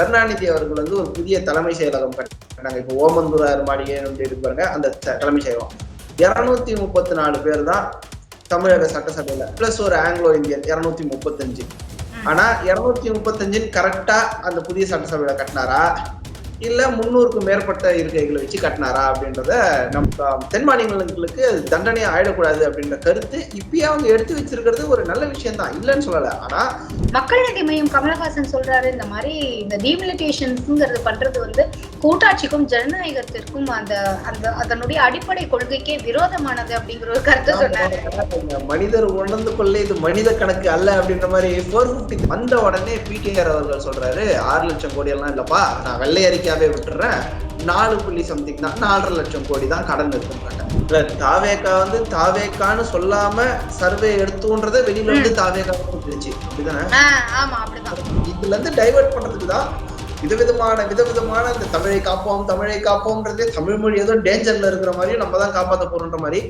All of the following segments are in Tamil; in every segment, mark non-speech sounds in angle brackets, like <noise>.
கருணாநிதி அவர்கள் வந்து ஒரு புதிய தலைமை செயலகம் கட்டினாங்க இப்போ ஓமந்தூரார் மாளிகை இருப்பாங்க அந்த த- தலைமை செயலகம். இருநூத்தி முப்பத்தி நாலு பேர் தான் தமிழக சட்டசபையில. பிளஸ் ஒரு ஆங்கிலோ இந்தியன் இருநூத்தி முப்பத்தஞ்சு. ஆனா இருநூத்தி முப்பத்தஞ்சுன்னு கரெக்டா அந்த புதிய சட்டசபையில கட்டினாரா? இல்ல முன்னூறுக்கும் மேற்பட்ட இருக்கைகளை வச்சு கட்டினாரா அப்படின்றத நம்ம தென் மாநிலங்களுக்கு தண்டனை ஆயிடக்கூடாது அப்படின்ற கருத்து இப்பயே அவங்க எடுத்து வச்சிருக்கிறது ஒரு நல்ல விஷயம் தான் இல்லைன்னு சொல்லல. ஆனா மக்கள் நீதி மையம் கமலஹாசன் சொல்றாரு இந்த மாதிரி இந்த டீமிலிட்டேஷன்ஸ்ங்கிறது பண்றது வந்து கூட்டாட்சிக்கும் ஜனநாயகத்திற்கும் அந்த அந்த அதனுடைய அடிப்படை கொள்கைக்கே விரோதமானது அப்படிங்கிற ஒரு கருத்து சொன்னாரு. மனிதர் உணர்ந்து கொள்ள இது மனித கணக்கு அல்ல அப்படின்ற மாதிரி ஃபோர் ஃபிஃப்டி வந்த உடனே பிடிஆர் அவர்கள் சொல்றாரு ஆறு லட்சம் கோடி எல்லாம் இல்லப்பா நான் வெள்ளை அறிக்கையாவே விட்டுறேன் நாலு புள்ளி சம்திங் தான் நாலரை லட்சம் கோடி தான் கடன் இருக்குன்றாங்க இல்ல தாவேக்கா வந்து தாவேக்கான்னு சொல்லாம சர்வே எடுத்துன்றத வெளியில வந்து தாவேக்கா இருந்துச்சு அப்படிதானே? இதுல இருந்து டைவர்ட் பண்றதுக்கு தான் விதவிதமான விதவிதமான இந்த தமிழை காப்போம் தமிழை காப்போம்ன்றதே தமிழ் மொழி ஏதோ டேஞ்சர்ல இருக்கிற மாதிரியும் நம்ம தான் காப்பாத்த போறோன்ற மாதிரி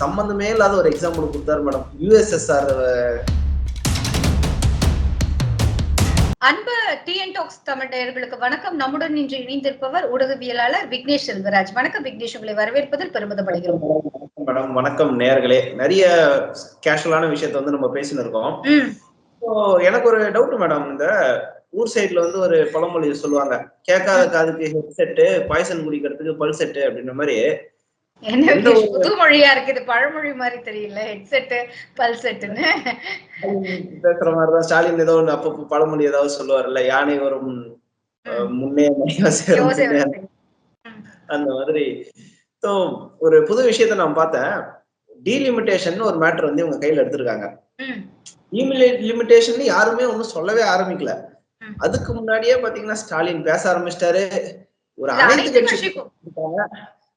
சம்பந்தமே இல்லாத ஒரு எக்ஸாம்பிள் கொடுத்தாரு மேடம் யூஎஸ்எஸ்ஆர் அன்பு டிஎன் டாக்ஸ் தமிழ் நேயர்களுக்கு வணக்கம். நம்முடன் இன்று இணைந்திருப்பவர் ஊடகவியலாளர் விக்னேஷ் செல்வராஜ். வணக்கம் விக்னேஷ். உங்களை வரவேற்பதில் பெருமிதப்படுகிறோம். மேடம் வணக்கம் நேர்களே நிறைய கேஷுவலான விஷயத்த வந்து நம்ம பேசின்னு இருக்கோம். ம். So, எனக்கு ஒரு டவுட் மேடம் இந்த ஊர் சைடுல வந்து ஒரு பழமொழி சொல்லுவாங்க. கேட்காத காதுக்கு ஹெட்செட்டு பாய்சன் குடிக்கிறதுக்கு பல் செட்டு அப்படின்ற மாதிரி. என்ன புது மொழியா இருக்கு? இது பழமொழி மாதிரி தெரியல. ஹெட்செட் பல்செட்டுன்னு. பேசுற மாதிரிதான். ஸ்டாலின் ஏதோ ஒண்ணு அப்பப்போ பழமொழி ஏதாவது சொல்லுவார்ல யானை வரும் முன்னே. அந்த மாதிரி. ஸோ ஒரு புது விஷயத்த நான் பார்த்தேன். டீலிமிட்டேஷன் ஒரு மேட்டர் வந்து இவங்க கையில எடுத்திருக்காங்க. லிமிட்டேஷன் யாருமே ஒன்றும் சொல்லவே ஆரம்பிக்கல. அதுக்கு முன்னாடியே பாத்தீங்கன்னா ஸ்டாலின் பேச ஆரம்பிச்சிட்டாரு. ஒரு அனைத்து கட்சி.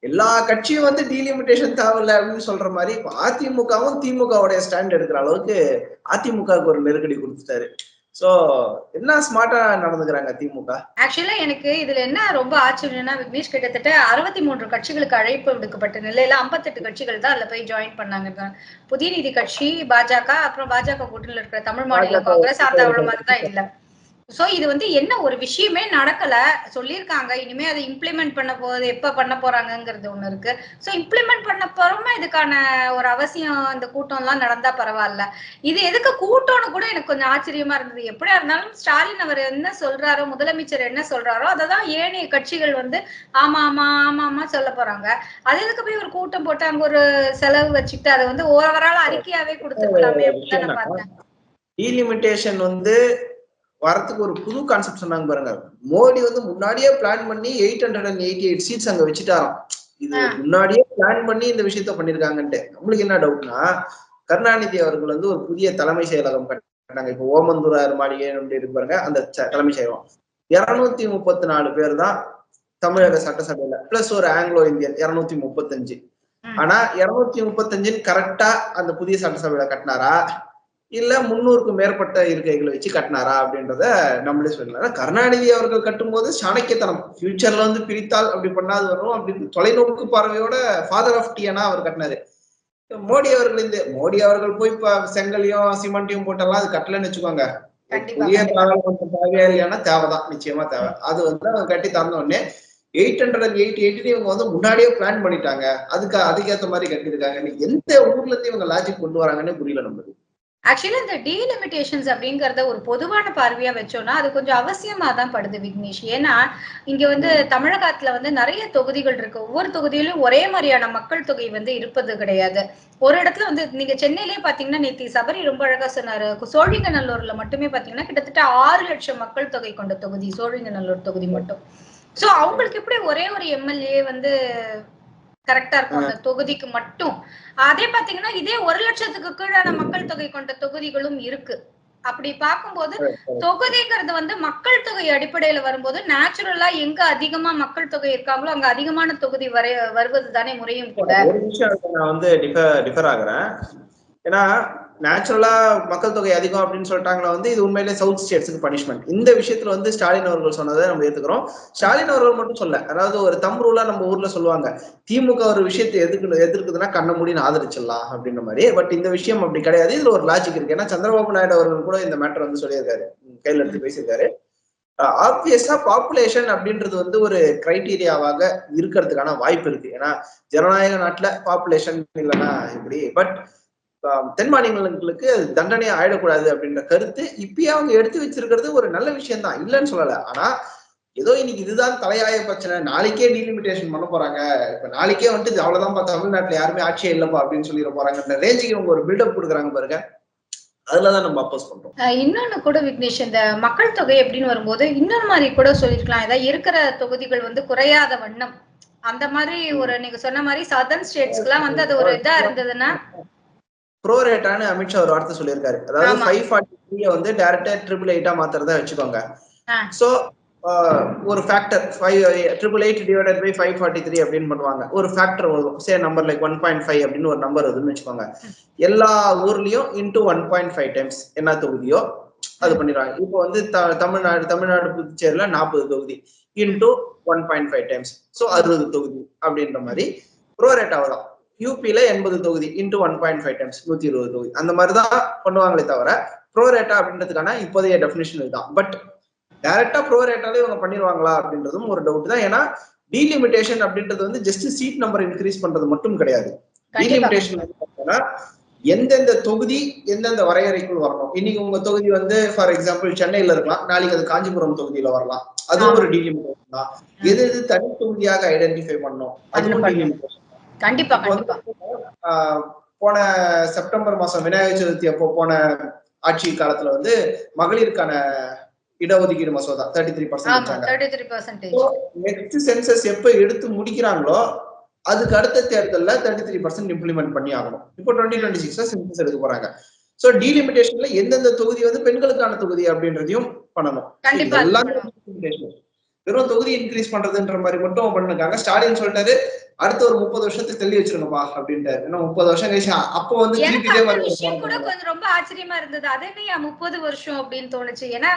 எல்லா கட்சியும் வந்து டீலிமிட்டேஷன் தேவையில்ல அப்படின்னு சொல்ற மாதிரி இப்ப அதிமுகவும் திமுகவுடைய ஸ்டாண்ட் எடுக்கிற அளவுக்கு அதிமுகவுக்கு ஒரு நெருக்கடி கொடுத்துட்டாரு. சோ என்ன ஸ்மார்ட்டா நடந்துக்கிறாங்க திமுக? ஆக்சுவலா எனக்கு இதுல என்ன ரொம்ப ஆச்சரியம்னா விக்னேஷ் கிட்டத்தட்ட அறுபத்தி மூன்று கட்சிகளுக்கு அழைப்பு விடுக்கப்பட்ட நிலையில 58 கட்சிகள் தான் அதுல போய் ஜாயின் பண்ணாங்க. புதிய நீதி கட்சி பாஜக அப்புறம் பாஜக கூட்டணியில் இருக்கிற தமிழ் மாநில காங்கிரஸ் அந்த அவ்வளவு மாதிரி தான் இல்ல. சோ இது வந்து என்ன ஒரு விஷயமே நடக்கல. சொல்லியிருக்காங்க. இனிமே அதை இம்ப்ளிமெண்ட் பண்ண போகுது. எப்ப பண்ண போறாங்கங்கிறது ஒண்ணு இருக்கு. சோ இம்ப்ளிமெண்ட் பண்ண போறோமா? இதுக்கான ஒரு அவசியம் இந்த கூட்டம் எல்லாம் நடந்தா பரவாயில்ல. இது எதுக்கு கூட்டம்னு கூட எனக்கு கொஞ்சம் ஆச்சரியமா இருந்தது. எப்படியா இருந்தாலும் ஸ்டாலின் அவர் என்ன சொல்றாரோ முதலமைச்சர் என்ன சொல்றாரோ அததான் ஏனைய கட்சிகள் வந்து ஆமா ஆமா ஆமா ஆமா சொல்ல போறாங்க. அது எதுக்கு போய் ஒரு கூட்டம் போட்டு அங்க ஒரு செலவு வச்சுட்டு அதை வந்து ஓவரால் அறிக்கையாவே கொடுத்துருக்கலாமே அப்படின்னு நான் பார்த்தேன். டீலிமிட்டேஷன் வந்து வரத்துக்கு ஒரு புது கான்செப்ட் சொன்னாங்க பாருங்க. மோடி வந்து முன்னாடியே பிளான் பண்ணி eight hundred and eighty eight seats அங்க வச்சுட்டாராம். இது. முன்னாடியே பிளான் பண்ணி இந்த விஷயத்த பண்ணிருக்காங்கன்ட்டு. நம்மளுக்கு என்ன டவுட்னா கருணாநிதி அவர்கள் வந்து ஒரு புதிய தலைமை செயலகம் கட்டினாங்க. இப்போ ஓமந்தூரார் மாளிகை இருப்பாருங்க அந்த ச- தலைமை செயலகம். இருநூத்தி முப்பத்தி நாலு பேர் தான் தமிழக சட்டசபையில பிளஸ் ஒரு ஆங்கிலோ இந்தியன் இருநூத்தி முப்பத்தஞ்சு. ஆனா இருநூத்தி முப்பத்தஞ்சுன்னு கரெக்டா அந்த புதிய சட்டசபையில கட்டினாரா? இல்ல முன்னூறுக்கும் மேற்பட்ட இருக்கைகளை வச்சு கட்டினாரா அப்படின்றத நம்மளே சொல்லலாம் கருணாநிதி அவர்கள் கட்டும்போது சாணக்கியத்தனம் ஃபியூச்சர்ல வந்து பிரித்தால் அப்படி பண்ணாது வரும் அப்படி தொலைநோக்கு பார்வையோட ஃபாதர் ஆஃப் டியனா அவர் கட்டினாரு. மோடி அவர்கள் இந்த மோடி அவர்கள் போய் இப்ப செங்கலையும் சிமெண்ட்டையும் போட்டெல்லாம் அது கட்டலன்னு வச்சுக்கோங்க. கண்டிப்பா புதிய கண்டிப்பா. பாராளுமன்ற தேவையா இல்லையானா தேவைதான் நிச்சயமா தேவை. அது வந்து அவங்க கட்டி தந்த உடனே eight hundred and eight eighty இவங்க வந்து முன்னாடியே பிளான் பண்ணிட்டாங்க. அதுக்கு அதுக்கேத்த மாதிரி கட்டியிருக்காங்க. எந்த ஊர்ல இருந்து இவங்க லாஜிக் கொண்டு வராங்கன்னு புரியல நம்மளுக்கு. ஆக்சுவலி இந்த டீலிமிட்டேஷன்ஸ் அப்படிங்கறத ஒரு பொதுவான பார்வையா வச்சோம்னா அது கொஞ்சம் அவசியமா தான் படுது விக்னேஷ். ஏன்னா இங்க வந்து தமிழகத்துல வந்து நிறைய தொகுதிகள் இருக்கு. ஒவ்வொரு தொகுதியிலும் ஒரே மாதிரியான மக்கள் தொகை வந்து இருப்பது கிடையாது. ஒரு இடத்துல வந்து நீங்க சென்னையிலே பாத்தீங்கன்னா நேத்தி சபரி ரொம்ப அழகா சொன்னாரு. சோழிங்கநல்லூர்ல மட்டுமே பாத்தீங்கன்னா கிட்டத்தட்ட ஆறு லட்சம் மக்கள் தொகை கொண்ட தொகுதி சோழிங்கநல்லூர் தொகுதி மட்டும். சோ அவங்களுக்கு எப்படி ஒரே ஒரு எம்எல்ஏ வந்து கரெக்டா இருக்கும் அந்த தொகுதிக்கு மட்டும். அதே பாத்தீங்கன்னா இதே ஒரு லட்சத்துக்கு கீழான மக்கள் தொகை கொண்ட தொகுதிகளும் இருக்கு. அப்படி பார்க்கும்போது தொகுதிங்கிறது வந்து மக்கள் தொகை அடிப்படையில வரும்போது நேச்சுரலா எங்க அதிகமா மக்கள் தொகை இருக்காங்களோ அங்க அதிகமான தொகுதி வரை வருவது தானே முறையும் கூட. நான் வந்து டிஃபர் டிஃபர் ஆகுறேன். ஏன்னா நேச்சுரலா மக்கள் தொகை அதிகம் அப்படின்னு சொல்லிட்டாங்களா வந்து இது உண்மையிலே சவுத் ஸ்டேட்ஸுக்கு பனிஷ்மெண்ட் இந்த விஷயத்துல வந்து ஸ்டாலின் அவர்கள் சொன்னதை நம்ம ஏத்துக்கிறோம். ஸ்டாலின் அவர்கள் மட்டும் சொல்ல அதாவது ஒரு தம் ரூலா நம்ம ஊர்ல சொல்லுவாங்க திமுக ஒரு விஷயத்தை எதிர்க்கு எதிர்க்குதுன்னா கண்ண மூடின்னு ஆதரிச்சிடலாம் அப்படின்ற மாதிரி. பட் இந்த விஷயம் அப்படி கிடையாது. இதுல ஒரு லாஜிக் இருக்கு. ஏன்னா சந்திரபாபு நாயுடு அவர்கள் கூட இந்த மேட்டர் வந்து சொல்லியிருக்காரு. கையில எடுத்து பேசியிருக்காரு. ஆப்வியஸா பாப்புலேஷன் அப்படின்றது வந்து ஒரு கிரைட்டீரியாவாக இருக்கிறதுக்கான வாய்ப்பு இருக்கு. ஏன்னா ஜனநாயக நாட்டுல பாப்புலேஷன் இல்லைன்னா இப்படி பட் தென் மாநிலங்களுக்கு அது தண்டனை ஆயிடக்கூடாது அப்படின்ற கருத்து இப்பயே அவங்க எடுத்து வச்சிருக்கிறது ஒரு நல்ல விஷயம் தான் இல்லைன்னு சொல்லல. ஆனா ஏதோ இன்னைக்கு இதுதான் தலையாய பிரச்சனை. நாளைக்கே டீலிமிட்டேஷன் பண்ண போறாங்க. இப்ப நாளைக்கே வந்துட்டு அவ்வளவுதான் தமிழ்நாட்டுல யாருமே ஆட்சியே இல்லப்பா அப்படின்னு சொல்லிட போறாங்க ரேஞ்சுக்கு அவங்க ஒரு பில்டப் கொடுக்குறாங்க பாருங்க. அதுலதான் நம்ம அப்போஸ் பண்றோம். இன்னொன்னு கூட விக்னேஷ் இந்த மக்கள் தொகை அப்படின்னு வரும்போது இன்னொரு மாதிரி கூட சொல்லிருக்கலாம் ஏதாவது இருக்கிற தொகுதிகள் வந்து குறையாத வண்ணம். அந்த மாதிரி ஒரு நீங்க சொன்ன மாதிரி சதர்ன் ஸ்டேட்ஸ்க்கு எல்லாம் வந்து அது ஒரு இதா இருந்ததுன்னா ப்ரோரேட்டான்னு அமித்ஷா ஒரு வார்த்தை சொல்லியிருக்காரு. அதாவது. ஃபைவ் ஃபார்ட்டி த்ரீ வந்து டேரக்டா ட்ரிபிள் எயிட்டா மாத்துறதா வச்சுக்கோங்க. சோ ஒரு factor five triple eight divided by five forty three அப்படின்னு பண்ணுவாங்க. ஒரு ஃபேக்டர் வரும் say number like one point five அப்படின்னு ஒரு நம்பர் வருதுன்னு வச்சுக்கோங்க. எல்லா ஊர்லயும் into one point five times என்ன தொகுதியோ அது பண்ணிடுவாங்க. இப்போ வந்து தமிழ்நாடு தமிழ்நாடு புதுச்சேரியில நாற்பது தொகுதி. Into one point five times so அறுபது தொகுதி அப்படின்ற மாதிரி ப்ரோரேட் ஆகலாம் யூபில எண்பது தொகுதி into one point five times நூத்தி இருபது தொகுதி. அந்த மாதிரி தான் பண்ணுவாங்களே தவிர ப்ரோரேட்டா அப்படின்றதுக்கான இப்போதைய டெஃபினேஷன் இதுதான். பட் டைரக்டா ப்ரோரேட்டாலே இவங்க பண்ணிடுவாங்களா அப்படின்றதும் ஒரு டவுட் தான். ஏன்னா டீலிமிட்டேஷன் அப்படின்றது வந்து ஜஸ்ட் சீட் நம்பர் இன்க்ரீஸ் பண்றது மட்டும் கிடையாது. டீலிமிட்டேஷன் எந்தெந்த தொகுதி எந்தெந்த வரையறைக்குள் வரணும். இன்னைக்கு உங்க தொகுதி வந்து ஃபார் எக்ஸாம்பிள் சென்னையில இருக்கலாம். நாளைக்கு அது காஞ்சிபுரம் தொகுதியில வரலாம். அதுவும் ஒரு டீலிமிட்டேஷன் தான். எது எது தனி தொகுதியாக ஐடென்டிஃபை பண்ணணும். அதுவும். டீலிமிட்டேஷன் கண்டிப்பா கண்டிப்பா. போன செப்டம்பர் மாசம் விநாயகர் சதுர்த்தி அப்போ போன ஆட்சி காலத்துல வந்து மகளிருக்கான இடஒதுக்கீடு மசோதா thirty three percent next census எப்ப எடுத்து முடிக்கிறாங்களோ அதுக்கு அடுத்த தேர்தல்ல தேர்ட்டி த்ரீ பர்சன்ட் இம்ப்ளிமெண்ட் பண்ணி ஆகணும். இப்போ டுவெண்ட்டி டுவெண்ட்டி சிக்ஸ்ல சென்சஸ் எடுக்க போறாங்க. சோ டீலிமிட்டேஷன்ல எந்தெந்த தொகுதி வந்து பெண்களுக்கான தொகுதி அப்படின்றதையும் பண்ணணும். எல்லாமே. வெறும் தொகுதி இன்க்ரீஸ் பண்றதுன்ற மாதிரி மட்டும் பண்ணிருக்காங்க. ஸ்டாலின் சொல்லிட்டாரு அடுத்த ஒரு முப்பது வருஷத்துக்கு தள்ளி வச்சிருங்கப்பா அப்படின்ட்டாரு. ஏன்னா முப்பது வருஷம் கழிச்சு அப்போ வந்து திருப்பி இதே அந்த மாதிரி விஷயம் கூட கொஞ்சம் ரொம்ப ஆச்சரியமா இருந்தது. அது என்னையா முப்பது வருஷம் அப்படின்னு தோணுச்சு. ஏன்னா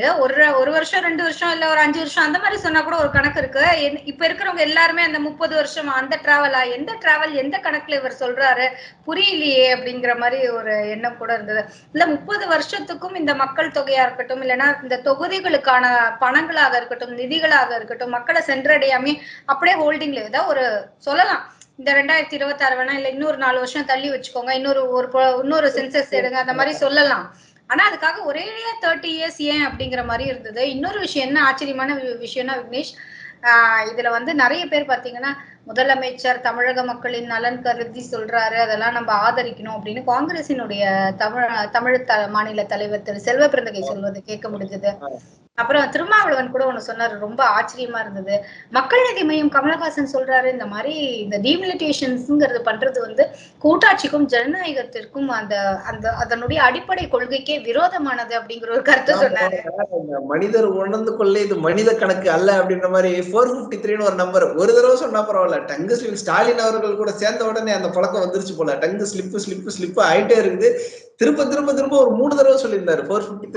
ஏதோ ஒரு ஒரு வருஷம் ரெண்டு வருஷம் இல்ல ஒரு அஞ்சு வருஷம் அந்த மாதிரி சொன்னா கூட ஒரு கணக்கு இருக்கு. இப்ப இருக்கிறவங்க எல்லாருமே அந்த முப்பது வருஷம் அந்த டிராவலா எந்த டிராவல் எந்த கணக்குல இவர் சொல்றாரு புரியலையே அப்படிங்கிற மாதிரி ஒரு எண்ணம் கூட இருந்தது. இல்ல முப்பது வருஷத்துக்கும் இந்த மக்கள் தொகையா இருக்கட்டும் இல்லைன்னா இந்த தொகுதிகளுக்கான பணங்களாக இருக்கட்டும் நிதிகளாக இருக்கட்டும் மக்களை சென்றடையாம அப்படியே ஹோல்டிங்ல ஏதாவது ஒரு சொல்லலாம். இந்த ரெண்டாயிரத்தி இருபத்தி ஆறு வேணா இல்ல இன்னொரு நாலு வருஷம் தள்ளி வச்சுக்கோங்க. இன்னொரு ஒரு இன்னொரு சென்சஸ் எடுங்க அந்த மாதிரி சொல்லலாம். ஆனா அதுக்காக ஒரே தேர்ட்டி இயர்ஸ் ஏன் அப்படிங்கிற மாதிரி இருந்தது. இன்னொரு விஷயம் என்ன ஆச்சரியமான விஷயம்னா விக்னேஷ் ஆஹ் இதுல வந்து நிறைய பேர் பாத்தீங்கன்னா முதலமைச்சர் தமிழக மக்களின் நலன் கருதி சொல்றாரு. அதெல்லாம் நம்ம ஆதரிக்கணும் அப்படின்னு காங்கிரசினுடைய தமிழ் தமிழ் மாநில தலைவர் திரு செல்வ பிறந்தகை சொல்வது கேட்க முடிஞ்சது. அப்புறம் திருமாவளவன் கூட ஒண்ணு சொன்னாரு ரொம்ப ஆச்சரியமா இருந்தது. மக்கள் நீதி மையம் கமலஹாசன் சொல்றாரு இந்த மாதிரி இந்த டீமிலிட்டேஷன்ஸ்ங்கிறது பண்றது வந்து கூட்டாட்சிக்கும் ஜனநாயகத்திற்கும் அந்த அந்த அதனுடைய அடிப்படை கொள்கைக்கே விரோதமானது அப்படிங்கிற ஒரு கருத்தை சொன்னாரு. மனிதர் உணர்ந்து கொள்ள இது மனித கணக்கு அல்ல அப்படின்ற மாதிரி ஃபோர் பிப்டி த்ரீன்னு ஒரு நம்பர் ஒரு தடவை சொன்னா பரவாயில்ல டங்கு ஸ்லிப் ஸ்டாலின் அவர்கள் கூட சேர்ந்த உடனே அந்த பழக்கம் வந்துருச்சு போல. டங்கு ஸ்லிப்பு ஸ்லிப்பு ஸ்லிப்பு ஆயிட்டே இருக்குது. திரும்ப திரும்ப திரும்ப ஒரு மூணு தடவை சொல்லியிருந்தாரு. ஃபோர் பிப்டி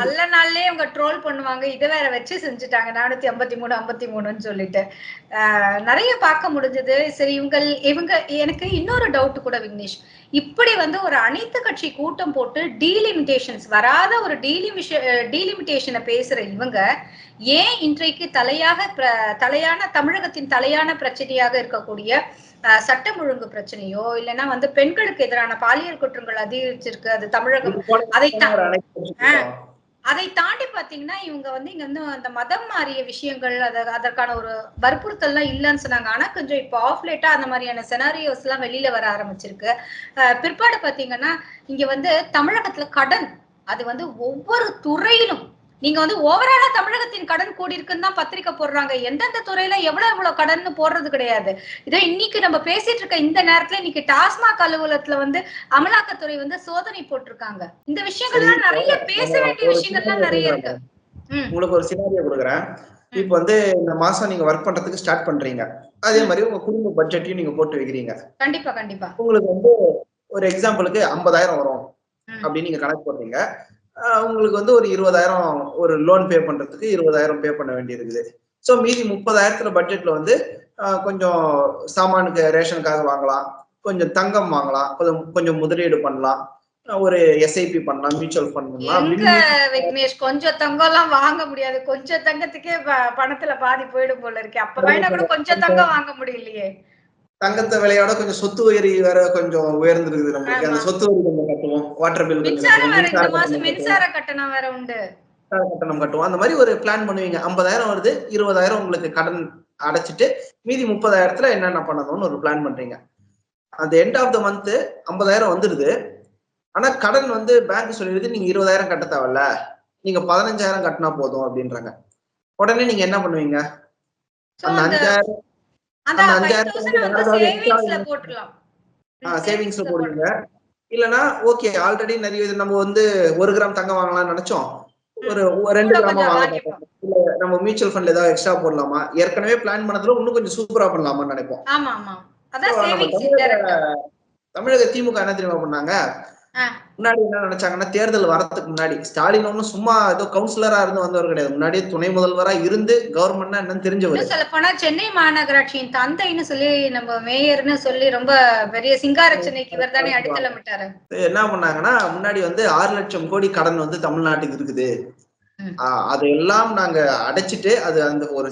நல்ல நாள்லயே அவங்க ட்ரோல் பண்ணுவாங்க. இதை வேற வச்சு செஞ்சுட்டாங்க. நானூத்தி ஐம்பத்தி மூணு ஐம்பத்தி மூணுன்னு சொல்லிட்டு. நிறைய பார்க்க முடிஞ்சது. சரி இவங்க இவங்க எனக்கு இன்னொரு டவுட் கூட விக்னேஷ். இப்படி வந்து ஒரு அனைத்து கட்சி கூட்டம் போட்டு டீலிமிட்டேஷன்ஸ் வராத ஒரு டீலிமிஷ டீலிமிட்டேஷனை பேசுற இவங்க ஏன் இன்றைக்கு தலையாக தலையான தமிழகத்தின் தலையான பிரச்சனையாக இருக்கக்கூடிய சட்டம் ஒழுங்கு பிரச்சனையோ இல்லைன்னா வந்து பெண்களுக்கு எதிரான பாலியல் குற்றங்கள் அதிகரிச்சிருக்கு. அது தமிழகம் அதை அதை தாண்டி பாத்தீங்கன்னா இவங்க வந்து இங்க வந்து அந்த மதம் மாறிய விஷயங்கள் அத அதற்கான ஒரு வற்புறுத்தல்லாம் இல்லைன்னு சொன்னாங்க. ஆனா கொஞ்சம் இப்போ ஆஃப் லேட்டா அந்த மாதிரியான செனாரியோஸ் எல்லாம் வெளியில வர ஆரம்பிச்சிருக்கு. பிற்பாடு பாத்தீங்கன்னா இங்க வந்து தமிழகத்துல கடன் அது வந்து ஒவ்வொரு துறையிலும் நீங்க வந்து ஓவராலா தமிழகத்தின் கடன் கூடியிருக்குன்னு தான் பத்திரிக்கை போடுறாங்க. எந்தெந்த துறையில எவ்வளவு எவ்வளவு கடன் போடுறது கிடையாது. இதோ இன்னைக்கு நம்ம பேசிட்டு இருக்க இந்த நேரத்துல இன்னைக்கு டாஸ்மாக் அலுவலகத்துல வந்து அமலாக்கத்துறை வந்து சோதனை போட்டிருக்காங்க. இந்த விஷயங்கள்லாம் நிறைய பேச வேண்டிய விஷயங்கள்லாம் நிறைய இருக்கு. உங்களுக்கு ஒரு சினாரியோ கொடுக்குறேன். இப்போ வந்து இந்த மாசம் நீங்க ஒர்க் பண்றதுக்கு ஸ்டார்ட் பண்றீங்க. அதே மாதிரி உங்க குடும்ப பட்ஜெட்டையும் நீங்க போட்டு வைக்கிறீங்க. கண்டிப்பா கண்டிப்பா. உங்களுக்கு வந்து ஒரு எக்ஸாம்பிளுக்கு ஐம்பதாயிரம் வரும். அப்படின்னு நீங்க கணக்கு போடுறீங்க. உங்களுக்கு வந்து ஒரு இருபதாயிரம் ஒரு லோன் பே பண்றதுக்கு இருபதாயிரம் பே பண்ண வேண்டியிருக்குது. ஸோ மீதி முப்பதாயிரத்துல பட்ஜெட்ல வந்து கொஞ்சம் சாமானுக்கு ரேஷனுக்காக வாங்கலாம். கொஞ்சம் தங்கம் வாங்கலாம். கொஞ்சம் கொஞ்சம் முதலீடு பண்ணலாம். ஒரு எஸ்ஐபி பண்ணலாம் மியூச்சுவல் ஃபண்ட் பண்ணலாம். விக்னேஷ் கொஞ்சம் தங்கம் எல்லாம் வாங்க முடியாது. கொஞ்சம் தங்கத்துக்கே பணத்துல பாதி போயிடும் போல இருக்கு. அப்ப வேணா கூட கொஞ்சம் தங்கம் வாங்க முடியலையே. தங்கத்தை விலையோட கொஞ்சம் சொத்து வரி வேற கொஞ்சம் உயர்ந்திருக்குது நம்மளுக்கு. அந்த. சொத்து வரி கொஞ்சம் கட்டுவோம். வாட்டர் பில் கொஞ்சம் மின்சார கட்டணம் வேற உண்டு. கட்டணம் கட்டுவோம். அந்த மாதிரி ஒரு பிளான் பண்ணுவீங்க. ஐம்பதாயிரம் வருது இருபதாயிரம் உங்களுக்கு கடன் அடைச்சிட்டு மீதி முப்பதாயிரத்துல என்னென்ன பண்ணணும்னு ஒரு பிளான் பண்றீங்க. அந்த எண்ட் ஆஃப் த மந்த் ஐம்பதாயிரம் வந்துருது. ஆனா கடன் வந்து பேங்க் சொல்லிடுது நீங்க இருபதாயிரம் கட்ட தேவையில்ல. நீங்க பதினஞ்சாயிரம் கட்டினா போதும் அப்படின்றாங்க. உடனே நீங்க என்ன பண்ணுவீங்க? அந்த அஞ்சாயிரம் சேவிங்ஸ்ல போடுவீங்க இல்லனா ஓகே ஆல்ரெடி நிறைய நம்ம வந்து ஒரு கிராம் தங்கம் வாங்கலாம்னு நினைச்சோம். ஒரு ரெண்டு கிராமா வாங்க நம்ம மியூச்சுவல் ஃபண்ட்ல ஏதாவது எக்ஸ்ட்ரா போடலாமா? ஏற்கனவே பிளான் பண்ணதுல இன்னும் கொஞ்சம் சூப்பரா பண்ணலாமான்னு நினைப்போம். தமிழக திமுக என்ன தெரியுமா பண்ணாங்க. முன்னாடி என்ன நினைச்சாங்கன்னா தேர்தல் வரதுக்கு முன்னாடி ஸ்டாலின் ஒன்னும் சும்மா ஏதோ கவுன்சிலரா இருந்து வந்தவர் கிடையாது. முன்னாடியே துணை முதல்வரா இருந்து கவர்மெண்ட்னா என்னன்னு தெரிஞ்சவர். சொல்ல போனா சென்னை மாநகராட்சியின் தந்தைன்னு சொல்லி நம்ம மேயர்னு சொல்லி ரொம்ப பெரிய சிங்கார சென்னைக்கு இவர் தானே அடித்தளமிட்டாரு. என்ன பண்ணாங்கன்னா முன்னாடி வந்து ஆறு லட்சம் கோடி கடன் வந்து தமிழ்நாட்டுக்கு இருக்குது. அதையெல்லாம் நாங்க அடைச்சிட்டு அது அந்த ஒரு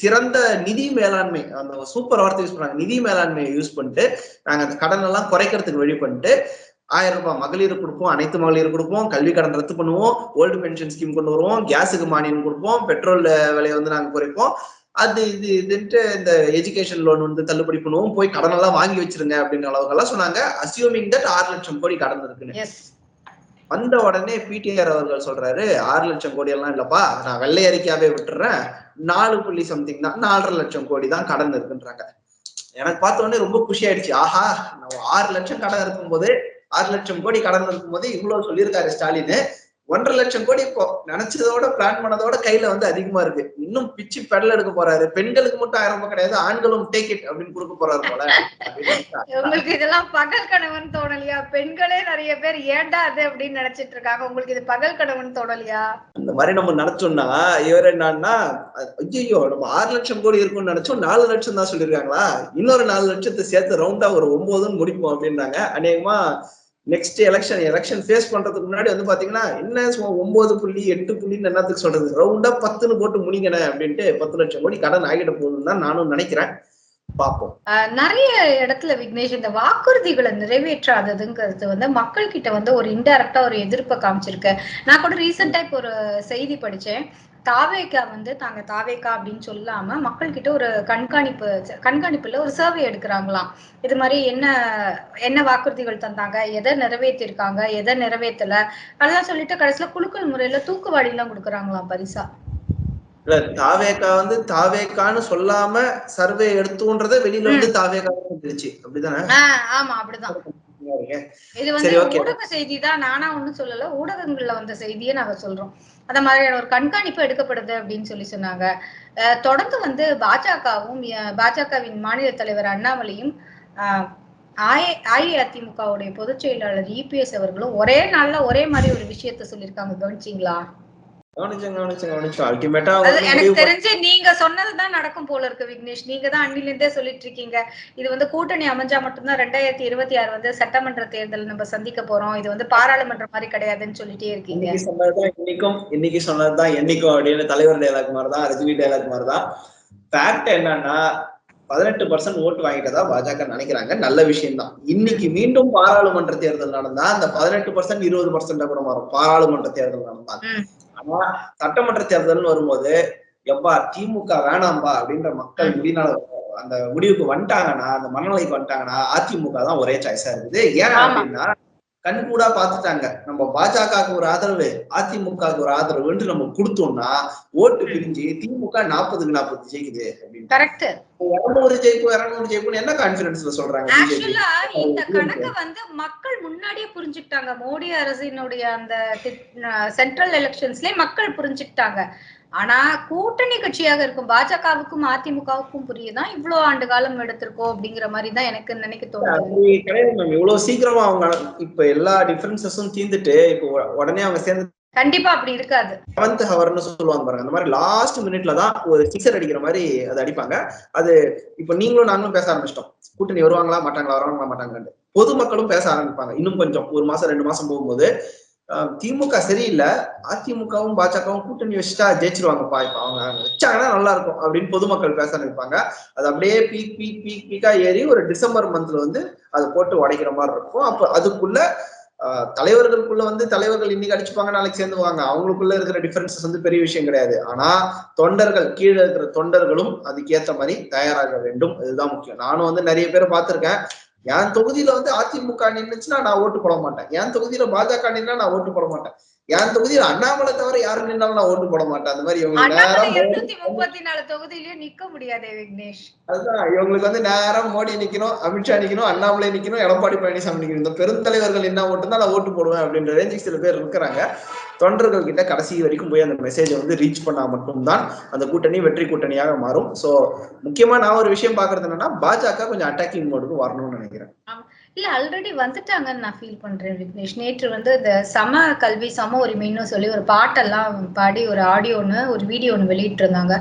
சிறந்த நிதி மேலாண்மை அந்த சூப்பர் வார்த்தை யூஸ் பண்ணாங்க நிதி மேலாண்மையை யூஸ் பண்ணிட்டு நாங்க அந்த கடன் எல்லாம் குறைக்கிறதுக்கு வழி பண்ணிட்டு ஆயிரம் ரூபாய் மகளிர் கொடுப்போம் அனைத்து மகளிர் கொடுப்போம் கல்வி கடன் ரத்து பண்ணுவோம் ஓல்டு பென்ஷன் ஸ்கீம் கொண்டு வருவோம் கேஸுக்கு மானியம் கொடுப்போம் பெட்ரோல் விலையை வந்து நாங்க குறைப்போம். அது இது இதுன்ட்டு இந்த எஜுகேஷன் லோன் வந்து தள்ளுபடி பண்ணுவோம். போய் கடன் எல்லாம் வாங்கி வச்சிருங்க அப்படின்ற அளவுக்கெல்லாம் சொன்னாங்க. அசியூமிங் தட் ஆறு லட்சம் கோடி கடன் இருக்குன்னு. வந்த உடனே பிடிஆர் அவர்கள் சொல்றாரு ஆறு லட்சம் கோடி எல்லாம் இல்லப்பா நான் வெள்ளை அறிக்கையாவே விட்டுறேன். நாலு புள்ளி சம்திங் தான் நாலரை லட்சம் கோடி தான் கடன் இருக்குன்றாங்க. எனக்கு பார்த்த உடனே ரொம்ப குஷி ஆயிடுச்சு. ஆஹா நம்ம ஆறு லட்சம் கடன் இருக்கும்போது ஆறு லட்சம் கோடி கடன் இருக்கும்போது இவ்வளவு சொல்லியிருக்காரு ஸ்டாலின். ஒன்றரை லட்சம் கோடி இப்போ நினைச்சதோட பிளான் பண்ணதோட கையில வந்து அதிகமா இருக்கு. இன்னும் பிச்சு பெடல் எடுக்க போறாரு. பெண்களுக்கு மட்டும் ஆயிரம் ரூபாய் கிடையாது ஆண்களும் டேக் இட் அப்படின்னு கொடுக்க போறாரு போல. <laughs> உங்களுக்கு இதெல்லாம் பகல் கனவுன்னு தோணலையா? பெண்களே நிறைய பேர் ஏன்டா அது அப்படின்னு நினைச்சிட்டு இருக்காங்க. உங்களுக்கு இது பகல் கனவுன்னு தோணலையா? அந்த மாதிரி நம்ம நினைச்சோம்னா இவர் என்னன்னா ஐயோ நம்ம ஆறு லட்சம் கோடி இருக்கும்னு நினைச்சோம் நாலு லட்சம் தான் சொல்லியிருக்காங்களா? இன்னொரு நாலு லட்சத்தை சேர்த்து ரவுண்டா ஒரு ஒன்பதுன்னு முடிப்போம் அப்படின்றாங்க அநேகமா நெக்ஸ்ட் எலெக்ஷன் எலெக்ஷன் ஃபேஸ் பண்றதுக்கு முன்னாடி வந்து பாத்தீங்கன்னா என்ன சும்மா ஒன்பது புள்ளி எட்டு புள்ளின்னு என்னத்துக்கு சொல்றது? ரவுண்டா பத்துன்னு போட்டு முடிங்கன அப்படின்ட்டு பத்து லட்சம் கோடி கடன் ஆகிட போகுதுன்னு தான் நானும் நினைக்கிறேன். பார்ப்போம். ஆஹ் நிறைய இடத்துல விக்னேஷ் இந்த வாக்குறுதிகளை நிறைவேற்றாததுங்கிறது வந்து மக்கள் கிட்ட வந்து ஒரு இன்டைரக்டா ஒரு எதிர்ப்பை காமிச்சிருக்கு. நான் கூட ரீசெண்டா இப்போ ஒரு செய்தி படிச்சேன். தாவேக்கா வந்து தாங்க தாவேக்கா அப்படின்னு சொல்லாம மக்கள் கிட்ட ஒரு கண்காணிப்பு கண்காணிப்புல ஒரு சர்வே எடுக்கிறாங்களாம். இது மாதிரி என்ன என்ன வாக்குறுதிகள் தந்தாங்க எதை நிறைவேற்றிருக்காங்க எதை நிறைவேற்றல அதெல்லாம் சொல்லிட்டு கடைசியில குலுக்கல் முறையில தூக்குவாடி எல்லாம் கொடுக்குறாங்களாம் பரிசா. இல்ல தாவேக்கா வந்து தாவேக்கான்னு சொல்லாம சர்வே எடுத்துன்றத வெளியில வந்து தாவேக்கா வந்துருச்சு அப்படிதானே? ஆமா அப்படிதான். இது வந்து. ஊடக செய்தி தான். நானா ஒண்ணும் சொல்லல. ஊடகங்கள்ல வந்த செய்தியை நாங்க சொல்றோம். அந்த மாதிரியான ஒரு கண்காணிப்பு எடுக்கப்படுது அப்படின்னு சொல்லி சொன்னாங்க. தொடர்ந்து வந்து பாஜகவும் பாஜகவின் மாநில தலைவர் அண்ணாமலையும் அஇஅதிமுகவுடைய பொதுச் செயலாளர் இபிஎஸ் அவர்களும் ஒரே நாள்ல ஒரே மாதிரி ஒரு விஷயத்த சொல்லியிருக்காங்க. கவனிச்சிங்களா? எனக்கு தெரிஞ்சு நீங்க சொன்னதுதான் நடக்கும் போல இருக்கு விக்னேஷ். நீங்க தான் அன்னில இருந்தே சொல்லிட்டு இருக்கீங்க. இது வந்து கூட்டணி அமைஞ்சா மட்டும்தான் ரெண்டாயிரத்தி இருபத்தி ஆறு வந்து சட்டமன்ற தேர்தல் நம்ம சந்திக்க போறோம். இது வந்து பாராளுமன்றம் மாதிரி கிடையாதுன்னு சொல்லிட்டே இருக்கீங்க. சொன்னதுதான் இன்னைக்கும் இன்னைக்கு சொன்னதுதான் என்னைக்கும் அப்படின்னு தலைவர் டைலாக் மாதிரிதான் ரஜினி டைலாக் மாதிரிதான். ஃபேக்ட் என்னன்னா பதினெட்டு பர்சன்ட் ஓட்டு வாங்கிட்டதா பாஜக நினைக்கிறாங்க. நல்ல விஷயம் தான் இன்னைக்கு மீண்டும் பாராளுமன்ற தேர்தல் நடந்தா அந்த பதினெட்டு பர்சன்ட் இருபது பர்சன்டா கூட மாறும். பாராளுமன்ற தேர்தல் நடந்தா. ஆனா சட்டமன்ற தேர்தல்னு வரும்போது எப்பா திமுக வேணாம்பா அப்படின்ற மக்கள் முடினால அந்த முடிவுக்கு வந்துட்டாங்கன்னா அந்த மனநிலைக்கு வந்துட்டாங்கன்னா அதிமுக தான் ஒரே சாய்ஸா இருக்குது ஏன். அப்படின்னா கண்கூடா பாத்துட்டாங்க நம்ம பாஜகவுக்கு ஒரு ஆதரவு அதிமுகவுக்கு ஒரு ஆதரவுன்னு நம்ம கொடுத்தோம்னா ஓட்டு பிரிஞ்சு திமுக நாற்பதுக்கு நாற்பது ஜெயிக்குது கரெக்ட் இருநூறு ஜெயிக்கும் இருநூறு ஜெயிக்கும் என்ன கான்பிடன்ஸ்ல சொல்றாங்க ஆக்சுவலா இந்த கணக்கு வந்து மக்கள் முன்னாடியே புரிஞ்சுக்கிட்டாங்க. மோடி அரசினுடைய அந்த சென்ட்ரல் எலெக்ஷன்ஸ்லயே மக்கள் புரிஞ்சுக்கிட்டாங்க. ஆனா கூட்டணி கட்சியாக இருக்கும் பாஜகவுக்கும் அதிமுகவுக்கும் புரியுதான் இவ்வளவு ஆண்டு காலம் எடுத்திருக்கோம் அப்படிங்கிற மாதிரி தான் எனக்கு நினைக்க தோணுது. அப்படி கிடையாது மேம் இவ்வளவு சீக்கிரமா அவங்க இப்ப எல்லா டிஃபரன்சஸும் தீர்ந்துட்டு இப்போ உடனே அவங்க சேர்ந்து கண்டிப்பா அப்படி இருக்காது. செவன்த் ஹவர்னு சொல்லுவாங்க பாருங்க. அந்த மாதிரி லாஸ்ட் மினிட்ல தான் ஒரு சிக்ஸர் அடிக்கிற மாதிரி அது அடிப்பாங்க. அது இப்ப நீங்களும் நாங்களும் பேச ஆரம்பிச்சிட்டோம். கூட்டணி வருவாங்களா மாட்டாங்களா வருவாங்களா மாட்டாங்கன்னு பொதுமக்களும் பேச ஆரம்பிப்பாங்க. இன்னும் கொஞ்சம் ஒரு மாசம் ரெண்டு மாசம் போகும்போது திமுக சரியில்லை. அதிமுகவும் பாஜகவும் கூட்டணி வச்சுட்டா ஜெயிச்சிருவாங்கப்பா. இப்ப அவங்க வச்சாங்கன்னா நல்லா இருக்கும் அப்படின்னு பொதுமக்கள் பேச நினைப்பாங்க. அது அப்படியே பீக் பீக் பீக் பீக்கா ஏறி ஒரு டிசம்பர் மந்த்ல வந்து அதை போட்டு உடைக்கிற மாதிரி இருக்கும். அப்ப அதுக்குள்ள ஆஹ் தலைவர்களுக்குள்ள வந்து தலைவர்கள் இன்னைக்கு அடிச்சுப்பாங்க நாளைக்கு சேர்ந்துவாங்க அவங்களுக்குள்ள இருக்கிற டிஃபரன்சஸ் வந்து பெரிய விஷயம் கிடையாது. ஆனா தொண்டர்கள் கீழே இருக்கிற தொண்டர்களும் அதுக்கேற்ற மாதிரி தயாராக வேண்டும். இதுதான் முக்கியம். நானும் வந்து நிறைய பேரை பார்த்திருக்கேன். என் தொகுதியில வந்து அதிமுக நின்னுச்சுன்னா நான் ஓட்டு போட மாட்டேன். என் தொகுதியில பாஜக நின்னா நான் ஓட்டு போட மாட்டேன். என் தொகுதியில அண்ணாமலை தவிர யாரு நின்னாலும் நான் ஓட்டு போட மாட்டேன். அந்த மாதிரி இவங்க நேரம் நிக்க முடியாதே விக்னேஷ். அதுதான் இவங்களுக்கு வந்து நேரம் மோடி நிக்கணும் அமித்ஷா நிக்கணும் அண்ணாமலை நிக்கணும் எடப்பாடி பழனிசாமி நிக்கணும். இந்த பெருந்தலைவர்கள் என்ன ஓட்டு தான் நான் ஓட்டு போடுவேன் அப்படின்ற ரேஞ்சுக்கு சில பேர் இருக்கிறாங்க. தொண்டர்கள் கிட்ட கடைசி வரைக்கும் போய் அந்த மெசேஜை வந்து ரீச் பண்ணா மட்டும்தான் அந்த கூட்டணி வெற்றி கூட்டணியாக மாறும். சோ முக்கியமா நான் ஒரு விஷயம் பாக்குறது என்னன்னா பாஜக கொஞ்சம் அட்டாக்கிங் மோடுக்கு வரணும்னு நினைக்கிறேன். இல்ல ஆல்ரெடி வந்துட்டாங்கன்னு நான் ஃபீல் பண்றேன் விக்னேஷ். நேற்று வந்து இந்த சம கல்வி சம உரிமைன்னு சொல்லி ஒரு பாட்டெல்லாம் பாடி ஒரு ஆடியோ ஒன்று ஒரு வீடியோ ஒன்று வெளியிட்டு இருந்தாங்க